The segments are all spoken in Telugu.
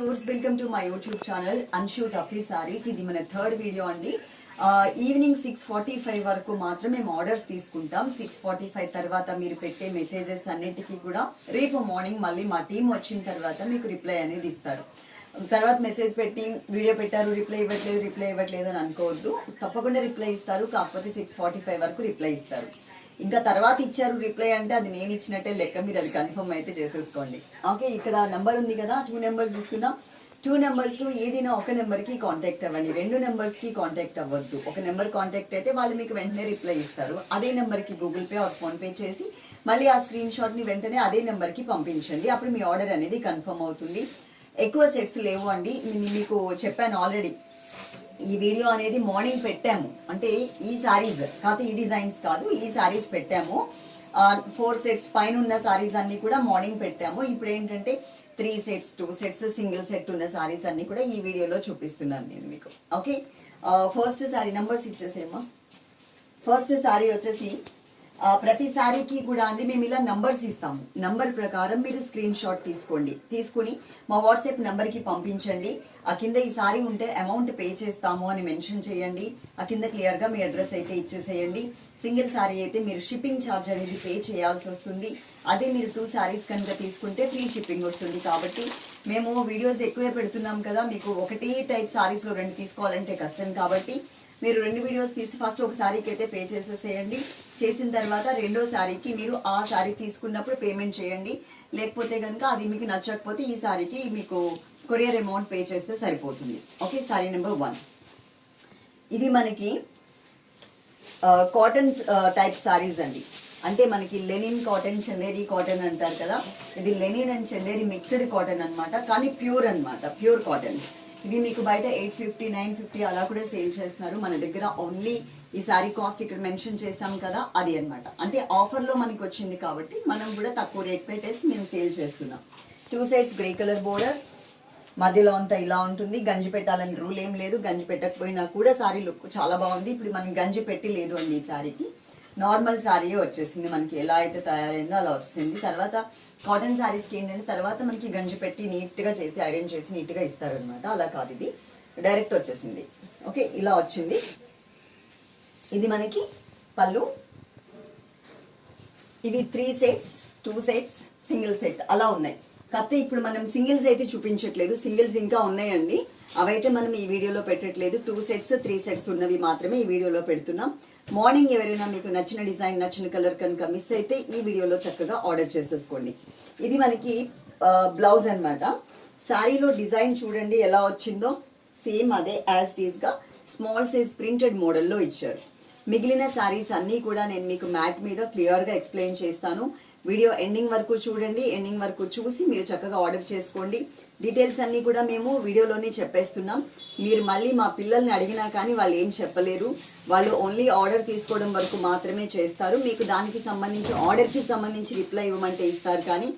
Viewers welcome to my YouTube channel Anshu Tuffy saris ఇది మన థర్డ్ వీడియో అండి. ఈవినింగ్ సిక్స్ ఫార్టీ ఫైవ్ వరకు మాత్రం మేము ఆర్డర్స్ తీసుకుంటాం. సిక్స్ ఫార్టీ ఫైవ్ తర్వాత మీరు పెట్టే మెసేజెస్ అన్నిటికీ కూడా రేపు మార్నింగ్ మళ్ళీ మా టీం వచ్చిన తర్వాత మీకు రిప్లై అనేది ఇస్తారు. తర్వాత మెసేజ్ పెట్టి వీడియో పెట్టారు రిప్లై ఇవ్వట్లేదు రిప్లై ఇవ్వట్లేదు అని అనుకోవద్దు. తప్పకుండా రిప్లై ఇస్తారు. కాకపోతే సిక్స్ ఫార్టీ ఫైవ్ వరకు రిప్లై ఇస్తారు. ఇంకా తర్వాత ఇచ్చారు రిప్లై అంటే అది నేను ఇచ్చినట్టే లెక్క మీరు అది కన్ఫర్మ్ అయితే చేసేసుకోండి. ఓకే ఇక్కడ నెంబర్ ఉంది కదా టూ నెంబర్స్ ఇస్తున్నాం. టూ నెంబర్స్లో ఏదైనా ఒక నెంబర్కి కాంటాక్ట్ అవ్వండి. రెండు నెంబర్స్కి కాంటాక్ట్ అవ్వద్దు. ఒక నెంబర్ కాంటాక్ట్ అయితే వాళ్ళు మీకు వెంటనే రిప్లై ఇస్తారు. అదే నెంబర్కి గూగుల్ పే ఆర్ ఫోన్పే చేసి మళ్ళీ ఆ స్క్రీన్ షాట్ని వెంటనే అదే నెంబర్కి పంపించండి. అప్పుడు మీ ఆర్డర్ అనేది కన్ఫర్మ్ అవుతుంది. ఎక్కువ సెట్స్ లేవు అండి. మీకు చెప్పాను ఆల్రెడీ ఈ వీడియో అనేది మార్నింగ్ పెట్టాము. అంటే ఈ సారీస్ కాకపోతే ఈ డిజైన్స్ కాదు ఈ సారీస్ పెట్టాము. ఫోర్ సెట్స్ పైన ఉన్న సారీస్ అన్ని కూడా మార్నింగ్ పెట్టాము. ఇప్పుడు ఏంటంటే three sets two sets single set ఉన్న సారీస్ అన్ని కూడా ఈ వీడియోలో చూపిస్తున్నాను నేను మీకు. ఓకే ఫస్ట్ సారీ నంబర్స్ ఇచ్చేసేమా ఫస్ట్ సారీ వచ్చేసి ప్రతి సారీకి కూడా అండి మేము ఇలా నంబర్స్ ఇస్తాము. నంబర్ ప్రకారం మీరు స్క్రీన్ షాట్ తీసుకోండి. తీసుకుని మా వాట్సాప్ నంబర్కి పంపించండి. ఆ కింద ఈ సారీ ఉంటే అమౌంట్ పే చేస్తాము అని మెన్షన్ చేయండి. ఆ కింద క్లియర్గా మీ అడ్రస్ అయితే ఇచ్చేసేయండి. సింగిల్ సారీ అయితే మీరు షిప్పింగ్ ఛార్జ్ అనేది పే చేయాల్సి వస్తుంది. అదే మీరు టూ శారీస్ కనుక తీసుకుంటే ఫ్రీ షిప్పింగ్ వస్తుంది కాబట్టి మేము వీడియోస్ ఎక్కువే పెడుతున్నాం కదా మీకు ఒకటే టైప్ సారీస్లో రెండు తీసుకోవాలంటే కష్టం కాబట్టి మీరు రెండు వీడియోస్ తీసి ఫస్ట్ ఒక శారీకి అయితే పే చేసేసేయండి. చేసిన తర్వాత రెండో శారీకి మీరు ఆ శారీ తీసుకున్నప్పుడు పేమెంట్ చేయండి. లేకపోతే కనుక అది మీకు నచ్చకపోతే ఈ శారీకి మీకు కొరియర్ అమౌంట్ పే చేస్తే సరిపోతుంది. ఓకే శారీ నెంబర్ వన్ ఇవి మనకి కాటన్ టైప్ శారీస్ అండి. అంటే మనకి లెనిన్ కాటన్ చందేరి కాటన్ అంటారు కదా. ఇది linen and Chanderi mixed cotton అనమాట కానీ ప్యూర్ అన్నమాట. ప్యూర్ కాటన్స్ ఇవి మీకు బయట ఎయిట్ ఫిఫ్టీ నైన్ ఫిఫ్టీ అలా కూడా సేల్ చేస్తున్నారు. మన దగ్గర ఓన్లీ ఈ సారీ కాస్ట్ ఇక్కడ మెన్షన్ చేసాం కదా అది అన్నమాట. అంటే ఆఫర్లో మనకి వచ్చింది కాబట్టి మనం కూడా తక్కువ రేట్ పెట్టేసి మేము సేల్ చేస్తున్నాం. Two sides grey colour border మధ్యలో అంతా ఇలా ఉంటుంది. గంజి పెట్టాలని రూల్ ఏం లేదు. గంజి పెట్టకపోయినా కూడా సారీ లుక్ చాలా బాగుంది. ఇప్పుడు మనం గంజి పెట్టి లేదు అండి ఈ సారీకి నార్మల్ శారీ వచ్చేసింది మనకి. ఎలా అయితే తయారైందో అలా వచ్చింది తర్వాత కాటన్ శారీస్కి ఏంటంటే తర్వాత మనకి గంజి పెట్టి నీట్గా చేసి ఐరన్ చేసి నీట్గా ఇస్తారనమాట అలా కాదు ఇది. డైరెక్ట్ వచ్చేసింది. ఓకే ఇలా వచ్చింది. ఇది మనకి పళ్ళు. ఇవి three sets two sets single set. అలా ఉన్నాయి. కాకపోతే ఇప్పుడు మనం సింగిల్స్ అయితే చూపించట్లేదు. సింగిల్స్ ఇంకా ఉన్నాయండి. అవైతే మనం ఈ వీడియోలో పెట్టట్లేదు. టూ సెట్స్ త్రీ సెట్స్ ఉన్నవి మాత్రమే ఈ వీడియోలో పెడుతున్నాం. మార్నింగ్ ఎవరైనా మీకు నచ్చిన డిజైన్ నచ్చిన కలర్ కనుక మిస్ అయితే ఈ వీడియోలో చక్కగా ఆర్డర్ చేసేసుకోండి. ఇది మనకి బ్లౌజ్ అన్నమాట. శారీలో డిజైన్ చూడండి ఎలా వచ్చిందో. సేమ్ అదే యాజ్ డీజ్గా స్మాల్ సైజ్ ప్రింటెడ్ మోడల్లో ఇచ్చారు. మిగిలిన శారీస్ అన్నీ కూడా నేను మీకు మ్యాట్ మీద క్లియర్గా ఎక్స్ప్లెయిన్ చేస్తాను. వీడియో ఎండింగ్ వరకు చూడండి ఎండింగ్ వరకు చూసి మీరు చక్కగా ఆర్డర్ చేసుకోండి. డీటెయిల్స్ అన్నీ కూడా మేము వీడియోలోనే చెప్పేస్తున్నాం. మీరు మళ్ళీ మా పిల్లల్ని అడిగినా కానీ వాళ్ళు ఏం చెప్పలేరు. వాళ్ళు ఓన్లీ ఆర్డర్ తీసుకోవడం వరకు మాత్రమే చేస్తారు. మీకు దానికి సంబంధించి ఆర్డర్కి సంబంధించి రిప్లై ఇవ్వమంటే ఇస్తారు కానీ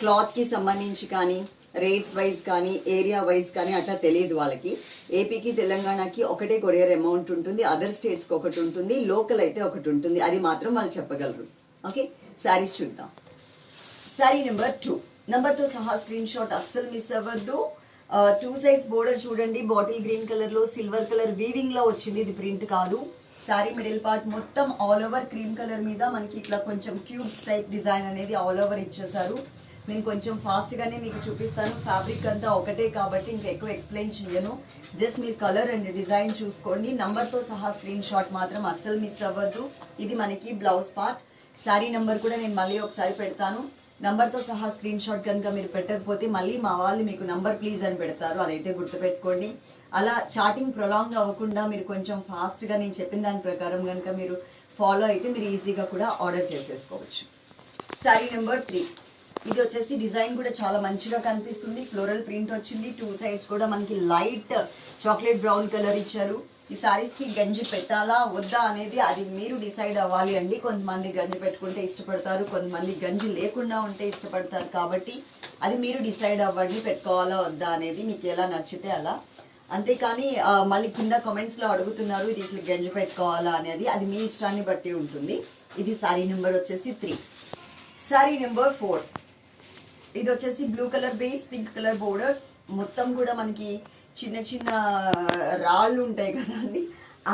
క్లాత్కి సంబంధించి కానీ రేట్స్ వైజ్ కానీ ఏరియా వైజ్ కానీ అట్లా తెలియదు వాళ్ళకి. ఏపీకి తెలంగాణకి ఒకటే కొరియర్ అమౌంట్ ఉంటుంది. అదర్ స్టేట్స్కి ఒకటి ఉంటుంది. లోకల్ అయితే ఒకటి ఉంటుంది. అది మాత్రం వాళ్ళు చెప్పగలరు. ఓకే శారీస్ చూద్దాం. శారీ నెంబర్ టూ నెంబర్తో సహా స్క్రీన్ షాట్ అస్సలు మిస్ అవ్వద్దు. టూ సైడ్స్ బోర్డర్ చూడండి. బాటిల్ గ్రీన్ కలర్లో సిల్వర్ కలర్ వీవింగ్లో వచ్చింది. ఇది ప్రింట్ కాదు. శారీ మిడిల్ పార్ట్ మొత్తం ఆల్ ఓవర్ క్రీమ్ కలర్ మీద మనకి ఇట్లా కొంచెం క్యూబ్స్ టైప్ డిజైన్ అనేది ఆల్ ఓవర్ ఇచ్చేసారు నేను కొంచెం ఫాస్ట్గానే మీకు చూపిస్తాను. ఫ్యాబ్రిక్ అంతా ఒకటే కాబట్టి ఇంకా ఎక్కువ ఎక్స్ప్లెయిన్ చేయను. జస్ట్ మీరు కలర్ అండ్ డిజైన్ చూసుకోండి. నంబర్తో సహా స్క్రీన్ షాట్ మాత్రం అస్సలు మిస్ అవ్వద్దు. ఇది మనకి బ్లౌజ్ పార్ట్ శారీ నెంబర్ కూడా నేను మళ్ళీ ఒకసారి పెడతాను. నంబర్తో సహా స్క్రీన్ షాట్ కనుక మీరు పెట్టకపోతే మళ్ళీ మా వాళ్ళు మీకు నంబర్ ప్లీజ్ అని పెడతారు. అదైతే గుర్తుపెట్టుకోండి. అలా చాటింగ్ ప్రొలాంగ్ అవ్వకుండా మీరు కొంచెం ఫాస్ట్గా నేను చెప్పిన దాని ప్రకారం కనుక మీరు ఫాలో అయితే మీరు ఈజీగా కూడా ఆర్డర్ చేసేసుకోవచ్చు. సారీ నెంబర్ త్రీ ఇది వచ్చేసి డిజైన్ కూడా చాలా మంచిగా కనిపిస్తుంది. ఫ్లోరల్ ప్రింట్ వచ్చింది. టూ సైడ్స్ కూడా మనకి లైట్ చాక్లెట్ బ్రౌన్ కలర్ ఇచ్చారు. ఈ శారీస్కి గంజి పెట్టాలా వద్దా అనేది అది మీరు డిసైడ్ అవ్వాలి అండి. కొంతమంది గంజి పెట్టుకుంటే ఇష్టపడతారు కొంతమంది గంజి లేకుండా ఉంటే ఇష్టపడతారు. కాబట్టి అది మీరు డిసైడ్ అవ్వండి పెట్టుకోవాలా వద్దా అనేది మీకు ఎలా నచ్చితే అలా. అంతేకాని మళ్ళీ కింద కామెంట్స్లో అడుగుతున్నారు ఇది ఇట్లా గంజి పెట్టుకోవాలా అనేది. అది మీ ఇష్టాన్ని బట్టి ఉంటుంది. ఇది శారీ నెంబర్ వచ్చేసి త్రీ సారీ నెంబర్ ఫోర్ ఇది వచ్చేసి blue colour base pink colour borders మొత్తం కూడా మనకి చిన్న చిన్న రాళ్ళు ఉంటాయి కదండి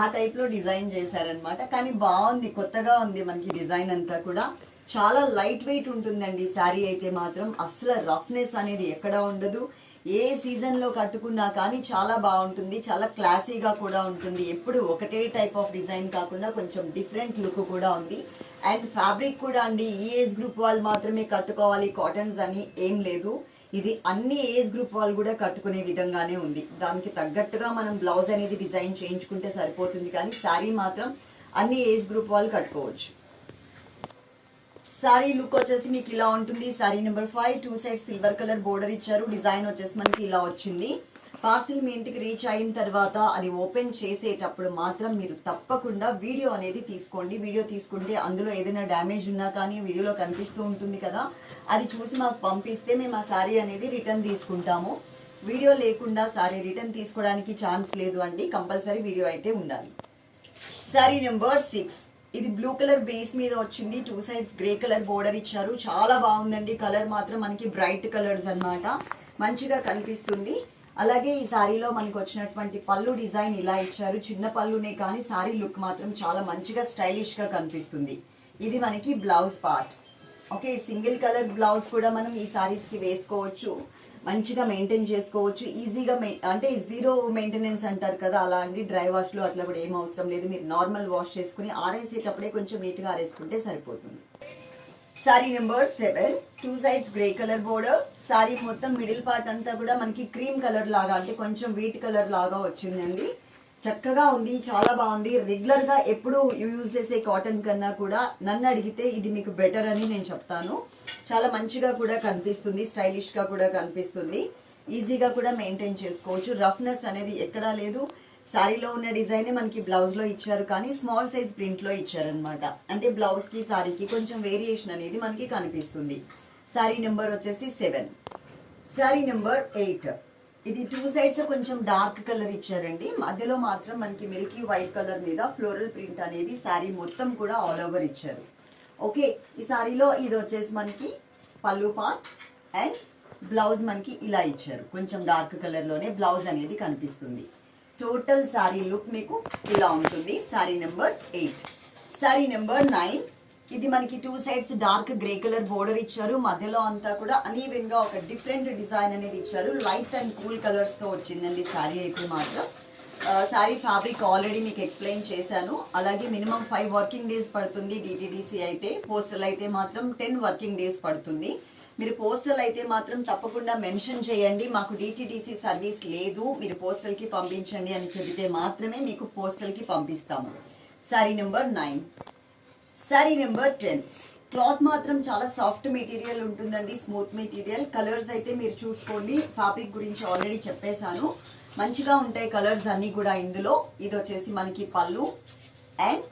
ఆ టైప్లో డిజైన్ చేశారనమాట కానీ బాగుంది కొత్తగా ఉంది మనకి డిజైన్ అంతా కూడా. చాలా లైట్ వెయిట్ ఉంటుందండి శారీ అయితే మాత్రం. అస్సలు రఫ్నెస్ అనేది ఎక్కడ ఉండదు. ఏ సీజన్లో కట్టుకున్నా కానీ చాలా బాగుంటుంది చాలా క్లాసీగా కూడా ఉంటుంది. ఎప్పుడు ఒకటే టైప్ ఆఫ్ డిజైన్ కాకుండా కొంచెం డిఫరెంట్ లుక్ కూడా ఉంది. అండ్ ఫ్యాబ్రిక్ కూడా అండి ఈ ఏజ్ గ్రూప్ వాళ్ళు మాత్రమే కట్టుకోవాలి కాటన్స్ అని ఏం లేదు. ఇది అన్ని ఏజ్ గ్రూప్ వాళ్ళు కూడా కట్టుకునే విధంగానే ఉంది. దానికి తగ్గట్టుగా మనం బ్లౌజ్ అనేది డిజైన్ చేయించుకుంటే సరిపోతుంది కానీ శారీ మాత్రం అన్ని ఏజ్ గ్రూప్ వాళ్ళు కట్టుకోవచ్చు. శారీ లుక్ వచ్చేసి మీకు ఇలా ఉంటుంది. Sari number five two side silver colour border ఇచ్చారు. డిజైన్ వచ్చేసి మనకి ఇలా వచ్చింది. పార్సిల్ మీ ఇంటికి రీచ్ అయిన తర్వాత అది ఓపెన్ చేసేటప్పుడు మాత్రం మీరు తప్పకుండా వీడియో అనేది తీసుకోండి. వీడియో తీసుకుంటే అందులో ఏదైనా డ్యామేజ్ ఉన్నా కానీ వీడియోలో కనిపిస్తూ ఉంటుంది కదా అది చూసి మాకు పంపిస్తే మేము ఆ శారీ అనేది రిటర్న్ తీసుకుంటాము. వీడియో లేకుండా సారీ రిటర్న్ తీసుకోవడానికి ఛాన్స్ లేదు అండి. కంపల్సరీ వీడియో అయితే ఉండాలి. Sari number six. ఇది బ్లూ కలర్ బేస్ మీద వచ్చింది. Two sides grey colour border ఇచ్చారు. చాలా బాగుందండి. కలర్ మాత్రం మనకి బ్రైట్ కలర్స్ అన్నమాట. మంచిగా కనిపిస్తుంది. అలాగే ఈ సారీలో మనకు వచ్చినటువంటి పళ్ళు డిజైన్ ఇలా ఇచ్చారు. చిన్న పళ్ళునే కానీ సారీ లుక్ మాత్రం చాలా మంచిగా స్టైలిష్గా కనిపిస్తుంది. ఇది మనకి blouse part. Okay single colour blouse కూడా మనం ఈ సారీస్కి వేసుకోవచ్చు. మంచిగా మెయింటైన్ చేసుకోవచ్చు. ఈజీగా అంటే జీరో మెయింటెనెన్స్ అంటారు కదా అలా అండి డ్రై వాష్లో అట్లా కూడా ఏం అవసరం లేదు. మీరు నార్మల్ వాష్ చేసుకుని ఆరేసేటప్పుడే కొంచెం నీట్గా ఆరేసుకుంటే సరిపోతుంది. Sari number seven two sides grey colour border sari మొత్తం మిడిల్ పార్ట్ అంతా కూడా మనకి క్రీమ్ కలర్ లాగా అంటే కొంచెం వీట్ కలర్ లాగా వచ్చిందండి. చక్కగా ఉంది చాలా బాగుంది. రెగ్యులర్గా ఎప్పుడు యూజ్ చేసే కాటన్ కన్నా కూడా నన్ను అడిగితే ఇది మీకు బెటర్ అని నేను చెప్తాను. చాలా మంచిగా కూడా కనిపిస్తుంది స్టైలిష్గా కూడా కనిపిస్తుంది. ఈజీగా కూడా మెయింటైన్ చేసుకోవచ్చు. రఫ్నెస్ అనేది ఎక్కడా లేదు. శారీలో ఉన్న డిజైనే మనకి బ్లౌజ్లో ఇచ్చారు కానీ స్మాల్ సైజ్ ప్రింట్లో ఇచ్చారనమాట అంటే బ్లౌజ్కి శారీకి కొంచెం వేరియేషన్ అనేది మనకి కనిపిస్తుంది. శారీ నెంబర్ వచ్చేసి సెవెన్ శారీ నెంబర్ ఎయిట్ ఇది టూ సైడ్స్ కొంచెం డార్క్ కలర్ ఇచ్చారండి. మధ్యలో మాత్రం మనకి మిల్కీ వైట్ కలర్ మీద ఫ్లోరల్ ప్రింట్ అనేది శారీ మొత్తం కూడా ఆల్ ఓవర్ ఇచ్చారు. ఓకే ఈ శారీలో ఇది వచ్చేసి మనకి పళ్ళు పార్ట్ అండ్ బ్లౌజ్ మనకి ఇలా ఇచ్చారు. కొంచెం డార్క్ కలర్లోనే బ్లౌజ్ అనేది కనిపిస్తుంది. టోటల్ శారీ లుక్ మీకు ఇలా ఉంటుంది. Sari number eight. Sari number nine. ఇది మనకి two sides dark grey colour border ఇచ్చారు. మధ్యలో అంతా కూడా అనీవెన్గా ఒక డిఫరెంట్ డిజైన్ అనేది ఇచ్చారు. లైట్ అండ్ కూల్ కలర్స్తో వచ్చిందండి శారీ అయితే మాత్రం. శారీ ఫ్యాబ్రిక్ ఆల్రెడీ మీకు ఎక్స్ప్లెయిన్ చేశాను. అలాగే మినిమం ఫైవ్ వర్కింగ్ డేస్ పడుతుంది డిటిడిసి అయితే. పోస్టల్ అయితే మాత్రం టెన్ వర్కింగ్ డేస్ పడుతుంది. మీరు పోస్టల్ అయితే మాత్రం తప్పకుండా మెన్షన్ చేయండి. మాకు డిటిడిసి సర్వీస్ లేదు. మీరు పోస్టల్కి పంపించండి అని చెబితే మాత్రమే మీకు పోస్టల్కి పంపిస్తాము. Sari number nine sari number ten cloth మాత్రం చాలా సాఫ్ట్ మెటీరియల్ ఉంటుందండి. స్మూత్ మెటీరియల్ కలర్స్ అయితే మీరు చూసుకోండి. ఫ్యాబ్రిక్ గురించి ఆల్రెడీ చెప్పేశాను. మంచిగా ఉంటాయి కలర్స్ అన్ని కూడా ఇందులో. ఇది వచ్చేసి మనకి పళ్ళు. అండ్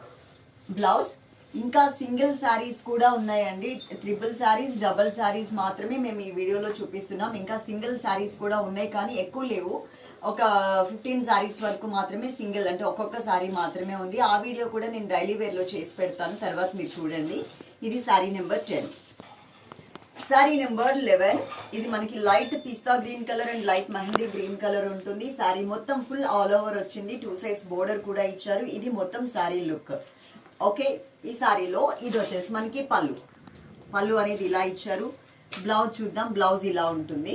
బ్లౌజ్ ఇంకా సింగిల్ శారీస్ కూడా ఉన్నాయండి. ట్రిపుల్ శారీస్ డబల్ శారీస్ మాత్రమే మేము ఈ వీడియోలో చూపిస్తున్నాం. ఇంకా సింగిల్ శారీస్ కూడా ఉన్నాయి కానీ ఎక్కువ లేవు. ఒక ఫిఫ్టీన్ శారీస్ వరకు మాత్రమే సింగిల్ అంటే ఒక్కొక్క శారీ మాత్రమే ఉంది. ఆ వీడియో కూడా నేను డైలీ వేర్లో చేసి పెడతాను. తర్వాత మీరు చూడండి. ఇది sari number ten. Sari number eleven. ఇది మనకి light pista green colour and light mehndi green colour ఉంటుంది. శారీ మొత్తం ఫుల్ ఆల్ ఓవర్ వచ్చింది. టూ సైడ్స్ బోర్డర్ కూడా ఇచ్చారు. ఇది మొత్తం శారీ లుక్. ఓకే? ఈ సారీలో ఇది వచ్చేసి మనకి పళ్ళు. పళ్ళు అనేది ఇలా ఇచ్చారు. బ్లౌజ్ చూద్దాం. బ్లౌజ్ ఇలా ఉంటుంది.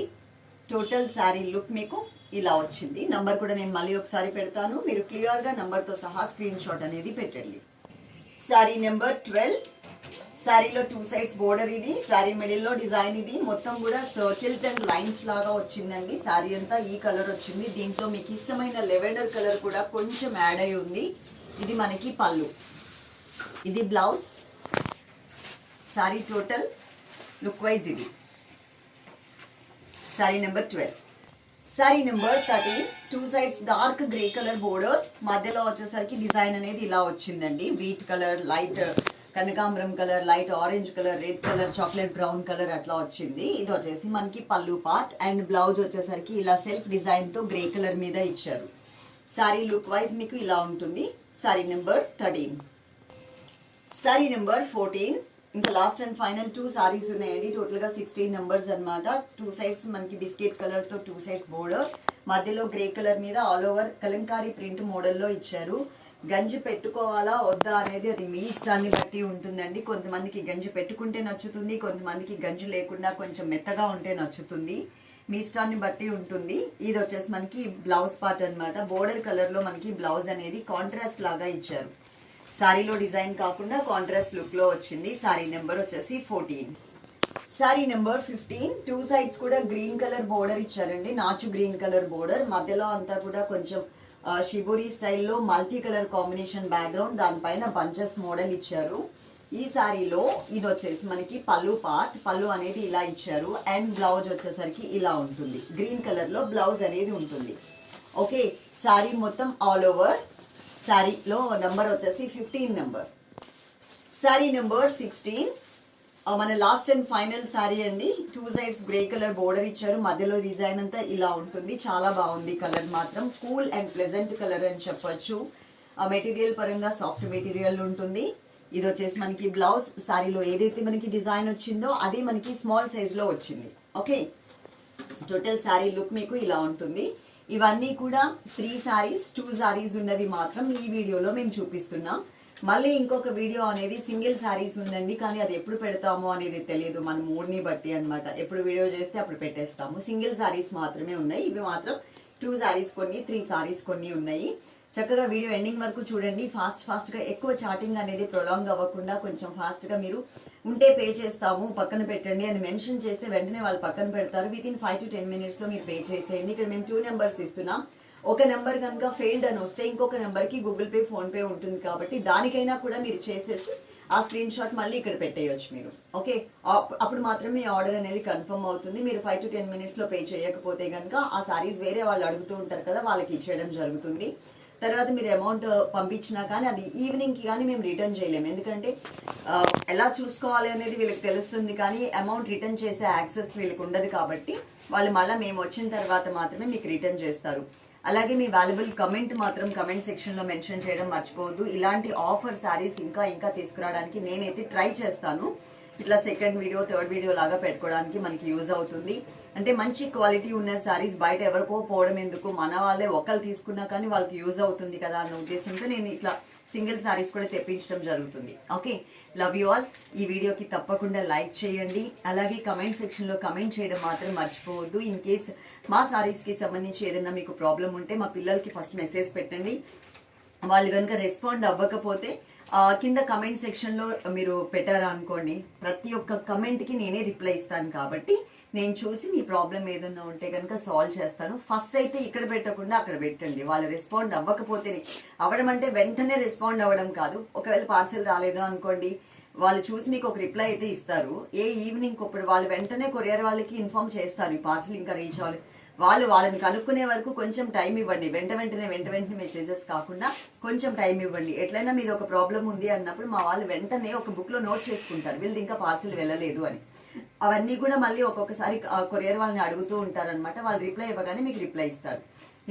టోటల్ శారీ లుక్ మీకు ఇలా వచ్చింది. నంబర్ కూడా నేను మళ్ళీ ఒకసారి పెడతాను. మీరు క్లియర్గా నంబర్తో సహా స్క్రీన్ షాట్ అనేది పెట్టండి. శారీ నెంబర్ ట్వెల్వ్ శారీలో టూ సైడ్స్ బోర్డర్ ఇది. శారీ మిడిల్లో డిజైన్ ఇది. మొత్తం కూడా సర్కిల్స్ అండ్ లైన్స్ లాగా వచ్చిందండి. శారీ అంతా ఈ కలర్ వచ్చింది. దీంట్లో మీకు ఇష్టమైన లెవెండర్ కలర్ కూడా కొంచెం యాడ్ అయి ఉంది. ఇది మనకి పళ్ళు. ఇది blouse. Sari total look wise ఇది. Sari number twelve. Sari number thirteen two sides dark grey colour border. మధ్యలో వచ్చేసరికి డిజైన్ అనేది ఇలా వచ్చిందండి. వీట్ కలర్ లైట్ కనకాంబరం colour light orange colour red colour chocolate brown colour అట్లా వచ్చింది. ఇది వచ్చేసి మనకి పళ్ళు పార్ట్ అండ్ బ్లౌజ్ వచ్చేసరికి ఇలా సెల్ఫ్ డిజైన్తో గ్రే కలర్ మీద ఇచ్చారు. శారీ లుక్ వైజ్ మీకు ఇలా ఉంటుంది. Sari number thirteen. Sari number fourteen. ఇంకా last and final two saris ఉన్నాయండి. టోటల్గా సిక్స్టీన్ నెంబర్స్ అనమాట టూ సైడ్స్ మనకి బిస్కెట్ కలర్తో టూ సైడ్స్ బోర్డర్ మధ్యలో గ్రే కలర్ మీద ఆల్ ఓవర్ కలంకారీ ప్రింట్ మోడల్లో ఇచ్చారు. గంజి పెట్టుకోవాలా వద్దా అనేది అది మీ ఇష్టాన్ని బట్టి ఉంటుందండి. కొంతమందికి గంజి పెట్టుకుంటే నచ్చుతుంది కొంతమందికి గంజి లేకుండా కొంచెం మెత్తగా ఉంటే నచ్చుతుంది. మీ ఇష్టాన్ని బట్టి ఉంటుంది. ఇది వచ్చేసి మనకి బ్లౌజ్ పార్ట్ అన్నమాట. బోర్డర్ కలర్లో మనకి బ్లౌజ్ అనేది కాంట్రాస్ట్ లాగా ఇచ్చారు. శారీలో డిజైన్ కాకుండా కాంట్రాస్ట్ లుక్లో వచ్చింది. శారీ నెంబర్ వచ్చేసి fourteen sari number fifteen two sides కూడా గ్రీన్ కలర్ బోర్డర్ ఇచ్చారండి. నాచు గ్రీన్ కలర్ బోర్డర్ మధ్యలో అంతా కూడా కొంచెం ఆ, స్టైల్లో మల్టీ కలర్ కాంబినేషన్ బ్యాక్గ్రౌండ్ దానిపైన బంచెస్ మోడల్ ఇచ్చారు. ఈ శారీలో ఇది వచ్చేసి మనకి పళ్ళు పార్ట్ పళ్ళు అనేది ఇలా ఇచ్చారు. అండ్ బ్లౌజ్ వచ్చేసరికి ఇలా ఉంటుంది. గ్రీన్ కలర్లో బ్లౌజ్ అనేది ఉంటుంది. ఓకే శారీ మొత్తం ఆల్ ఓవర్ శారీలో నంబర్ వచ్చేసి fifteen number sari number sixteen మన లాస్ట్ అండ్ ఫైనల్ శారీ అండి. Two sides grey colour border ఇచ్చారు. మధ్యలో డిజైన్ అంతా ఇలా ఉంటుంది. చాలా బాగుంది కలర్ మాత్రం. కూల్ అండ్ ప్లెజెంట్ కలర్ అని చెప్పొచ్చు. ఆ మెటీరియల్ పరంగా సాఫ్ట్ మెటీరియల్ ఉంటుంది. ఇది వచ్చేసి మనకి బ్లౌజ్ శారీలో ఏదైతే మనకి డిజైన్ వచ్చిందో అదే మనకి స్మాల్ సైజ్లో వచ్చింది. ఓకే టోటల్ శారీ లుక్ మీకు ఇలా ఉంటుంది. ఇవన్నీ కూడా త్రీ శారీస్ టూ శారీస్ ఉన్నవి మాత్రం ఈ వీడియోలో మేము చూపిస్తున్నాం. మళ్ళీ ఇంకొక వీడియో అనేది సింగిల్ శారీస్ ఉందండి కానీ అది ఎప్పుడు పెడతామో అనేది తెలియదు మన మూడ్ని బట్టి అన్నమాట. ఎప్పుడు వీడియో చేస్తే అప్పుడు పెట్టేస్తాము. సింగిల్ శారీస్ మాత్రమే ఉన్నాయి. ఇవి మాత్రం టూ శారీస్ కొన్ని త్రీ శారీస్ కొన్ని ఉన్నాయి. చక్కగా వీడియో ఎండింగ్ వరకు చూడండి. ఫాస్ట్ ఫాస్ట్గా ఎక్కువ చాటింగ్ అనేది ప్రొలాంగ్ అవ్వకుండా కొంచెం ఫాస్ట్గా మీరు ఉంటే పే చేస్తాము పక్కన పెట్టండి అని మెన్షన్ చేస్తే వెంటనే వాళ్ళు పక్కన పెడతారు. Within five to ten మినిట్స్లో మీరు పే చేసేయండి. ఇక్కడ మేము టూ నెంబర్స్ ఇస్తున్నాం. ఒక నెంబర్ కనుక ఫెయిల్డ్ అని వస్తే ఇంకొక నెంబర్కి గూగుల్ పే ఫోన్ పే ఉంటుంది కాబట్టి దానికైనా కూడా మీరు చేసేసి ఆ స్క్రీన్ షాట్ మళ్ళీ ఇక్కడ పెట్టేయొచ్చు మీరు. ఓకే అప్- అప్పుడు మాత్రమే మీ ఆర్డర్ అనేది కన్ఫర్మ్ అవుతుంది. మీరు ఫైవ్ టు టెన్ మినిట్స్లో పే చేయకపోతే కనుక ఆ సారీస్ వేరే వాళ్ళు అడుగుతూ ఉంటారు కదా వాళ్ళకి ఇచ్చేయడం జరుగుతుంది. తర్వాత మీరు అమౌంట్ పంపించినా కానీ అది ఈవినింగ్కి కానీ మేము రిటర్న్ చేయలేము. ఎందుకంటే ఎలా చూసుకోవాలి అనేది వీళ్ళకి తెలుస్తుంది కానీ అమౌంట్ రిటర్న్ చేసే యాక్సెస్ వీళ్ళకి ఉండదు కాబట్టి వాళ్ళు మళ్ళీ మేము వచ్చిన తర్వాత మాత్రమే మీకు రిటర్న్ చేస్తారు. అలాగే మీ వాల్యుబుల్ కమెంట్ మాత్రం కమెంట్ సెక్షన్లో మెన్షన్ చేయడం మర్చిపోవద్దు. ఇలాంటి ఆఫర్ శారీస్ ఇంకా ఇంకా తీసుకురావడానికి నేనైతే ట్రై చేస్తాను. ఇట్లా సెకండ్ వీడియో థర్డ్ వీడియో లాగా పెట్టుకోవడానికి మనకి యూజ్ అవుతుంది. అంటే మంచి క్వాలిటీ ఉన్న సారీస్ బయట ఎవరికో పోవడం ఎందుకు? మన వాళ్ళే ఒకళ్ళు తీసుకున్నా కానీ వాళ్ళకి యూజ్ అవుతుంది కదా అన్న ఉద్దేశంతో నేను ఇట్లా సింగిల్ సారీస్ కూడా తెప్పించడం జరుగుతుంది. ఓకే లవ్ యూ ఆల్ ఈ వీడియోకి తప్పకుండా లైక్ చేయండి. అలాగే కమెంట్ సెక్షన్లో కమెంట్ చేయడం మాత్రం మర్చిపోవద్దు. ఇన్ కేస్ మా శారీస్కి సంబంధించి ఏదైనా మీకు ప్రాబ్లం ఉంటే మా పిల్లలకి ఫస్ట్ మెసేజ్ పెట్టండి. వాళ్ళు కనుక రెస్పాండ్ అవ్వకపోతే కింద కమెంట్ సెక్షన్లో మీరు పెట్టారా అనుకోండి ప్రతి ఒక్క కమెంట్కి నేనే రిప్లై ఇస్తాను కాబట్టి నేను చూసి మీ ప్రాబ్లం ఏదన్నా ఉంటే కనుక సాల్వ్ చేస్తాను. ఫస్ట్ అయితే ఇక్కడ పెట్టకుండా అక్కడ పెట్టండి. వాళ్ళు రెస్పాండ్ అవ్వకపోతే అవ్వడం అంటే వెంటనే రెస్పాండ్ అవ్వడం కాదు. ఒకవేళ పార్సెల్ రాలేదు అనుకోండి వాళ్ళు చూసి మీకు ఒక రిప్లై అయితే ఇస్తారు. ఏ ఈవినింగ్ ఇప్పుడు వాళ్ళు వెంటనే కొరియర్ వాళ్ళకి ఇన్ఫార్మ్ చేస్తారు ఈ పార్సెల్ ఇంకా రీచ్ అవ్వాలి వాళ్ళు వాళ్ళని కనుక్కునే వరకు కొంచెం టైం ఇవ్వండి. వెంట వెంటనే వెంట వెంటనే మెసేజెస్ కాకుండా కొంచెం టైం ఇవ్వండి. ఎట్లయినా మీది ఒక ప్రాబ్లం ఉంది అన్నప్పుడు మా వాళ్ళు వెంటనే ఒక బుక్లో నోట్ చేసుకుంటారు. వీళ్ళది ఇంకా పార్సిల్ వెళ్ళలేదు అని. అవన్నీ కూడా మళ్ళీ ఒక్కొక్కసారి కొరియర్ వాళ్ళని అడుగుతూ ఉంటారన్నమాట. వాళ్ళు రిప్లై ఇవ్వగానే మీకు రిప్లై ఇస్తారు.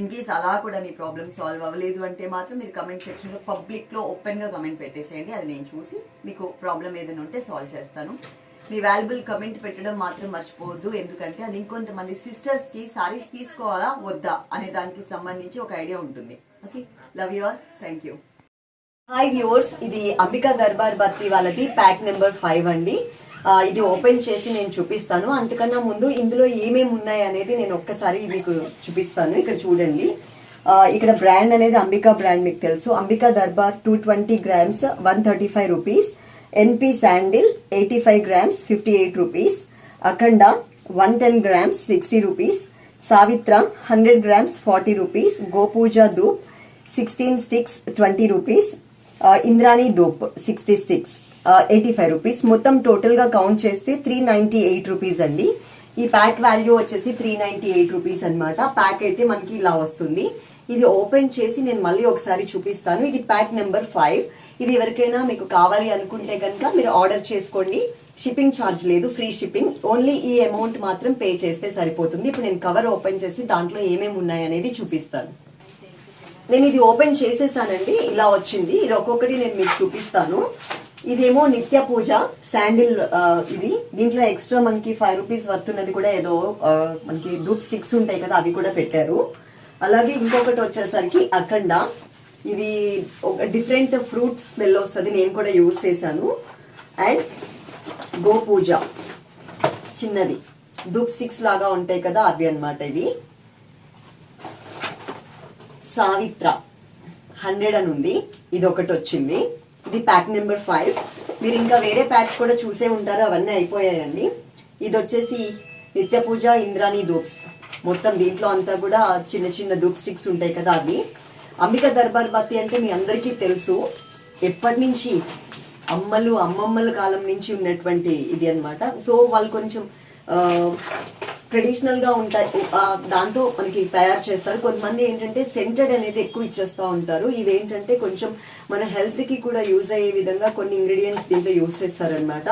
ఇన్ కేస్ అలా కూడా మీ ప్రాబ్లమ్ సాల్వ్ అవ్వలేదు అంటే మాత్రం మీరు కమెంట్ సెక్షన్ పబ్లిక్లో ఓపెన్గా కమెంట్ పెట్టేసేయండి. అది నేను చూసి మీకు ప్రాబ్లం ఏదైనా ఉంటే సాల్వ్ చేస్తాను. మీ వాల్యుబుల్ కమెంట్ పెట్టడం మాత్రం మర్చిపోవద్దు. ఎందుకంటే అది ఇంకొంతమంది సిస్టర్స్కి సారీస్ తీసుకోవాలా వద్దా అనే దానికి సంబంధించి ఒక ఐడియా ఉంటుంది. Okay love you all thank you hi viewers ఇది అంబికా దర్బార్ బత్తి వాళ్ళది ప్యాక్ నెంబర్ ఫైవ్ అండి. ఇది ఓపెన్ చేసి నేను చూపిస్తాను. అంతకన్నా ముందు ఇందులో ఏమేమి ఉన్నాయి అనేది నేను ఒక్కసారి మీకు చూపిస్తాను. ఇక్కడ చూడండి. ఇక్కడ బ్రాండ్ అనేది అంబికా బ్రాండ్ మీకు తెలుసు. Ambika Darbar two twenty grams one thirty five rupees NP sandal eighty five grams fifty eight rupees Akhanda one ten grams sixty rupees Savitra hundred grams forty rupees Gopuja dhoop sixteen sticks twenty rupees Indrani dhoop sixty sticks eighty five rupees మొత్తం టోటల్గా కౌంట్ చేస్తే త్రీ నైంటీ ఎయిట్ రూపీస్ అండి ఈ ప్యాక్ వాల్యూ వచ్చేసి త్రీ నైంటీ ఎయిట్ రూపీస్ అనమాట ప్యాక్ అయితే మనకి ఇలా వస్తుంది. ఇది ఓపెన్ చేసి నేను మళ్ళీ ఒకసారి చూపిస్తాను. ఇది ప్యాక్ నెంబర్ ఫైవ్ ఇది ఎవరికైనా మీకు కావాలి అనుకుంటే కనుక మీరు ఆర్డర్ చేసుకోండి. షిప్పింగ్ ఛార్జ్ లేదు ఫ్రీ షిప్పింగ్ ఓన్లీ ఈ అమౌంట్ మాత్రం పే చేస్తే సరిపోతుంది. ఇప్పుడు నేను కవర్ ఓపెన్ చేసి దాంట్లో ఏమేమి ఉన్నాయి అనేది చూపిస్తాను. నేను ఇది ఓపెన్ చేసేసానండి. ఇలా వచ్చింది. ఇది ఒక్కొక్కటి నేను మీకు చూపిస్తాను. ఇదేమో నిత్య పూజ శాండిల్ ఇది. దీంట్లో ఎక్స్ట్రా మనకి ఫైవ్ రూపీస్ వర్తున్నది కూడా ఏదో మనకి ధూప్ స్టిక్స్ ఉంటాయి కదా అవి కూడా పెట్టారు. అలాగే ఇంకొకటి వచ్చేసరికి అఖండ. ఇది ఒక డిఫరెంట్ ఫ్రూట్ స్మెల్ వస్తుంది నేను కూడా యూజ్ చేశాను. అండ్ గోపూజ. చిన్నది. ధూప్ స్టిక్స్ లాగా ఉంటాయి కదా అవి అన్నమాట ఇవి. సావిత్ర. హండ్రెడ్ అని ఉంది. ఇది ఒకటి వచ్చింది. ఇది ప్యాక్ నెంబర్ ఫైవ్ మీరు ఇంకా వేరే ప్యాక్స్ కూడా చూసే ఉంటారు అవన్నీ అయిపోయాయండి. ఇది వచ్చేసి నిత్య పూజ ఇంద్రాణి ధూప్స్. మొత్తం దీంట్లో అంతా కూడా చిన్న చిన్న ధూప్ స్టిక్స్ ఉంటాయి కదా అవి. అంబిక దర్బార్ బత్తి అంటే మీ అందరికీ తెలుసు. ఎప్పటి నుంచి అమ్మలు అమ్మమ్మల కాలం నుంచి ఉన్నటువంటి ఇది అనమాట సో వాళ్ళు కొంచెం ట్రెడిషనల్గా ఉంటాయి దాంతో మనకి తయారు చేస్తారు. కొంతమంది ఏంటంటే సెంటెడ్ అనేది ఎక్కువ ఇచ్చేస్తూ ఉంటారు. ఇవేంటంటే కొంచెం మన హెల్త్కి కూడా యూజ్ అయ్యే విధంగా కొన్ని ఇంగ్రీడియంట్స్ దీంట్లో యూజ్ చేస్తారనమాట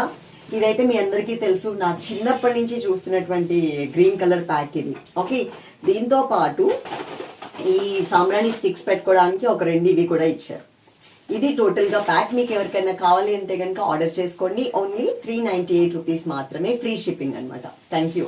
ఇదైతే మీ అందరికీ తెలుసు. నా చిన్నప్పటి నుంచి చూస్తున్నటువంటి గ్రీన్ కలర్ ప్యాక్ ఇది. ఓకే దీంతో పాటు ఈ సాంబ్రాణి స్టిక్స్ పెట్టుకోవడానికి ఒక రెండు ఇవి కూడా ఇచ్చారు. ఇది టోటల్గా ప్యాక్. మీకు ఎవరికైనా కావాలి అంటే కనుక ఆర్డర్ చేసుకోండి. Only three ninety eight rupees మాత్రమే ఫ్రీ షిప్పింగ్ అనమాట థ్యాంక్ యూ.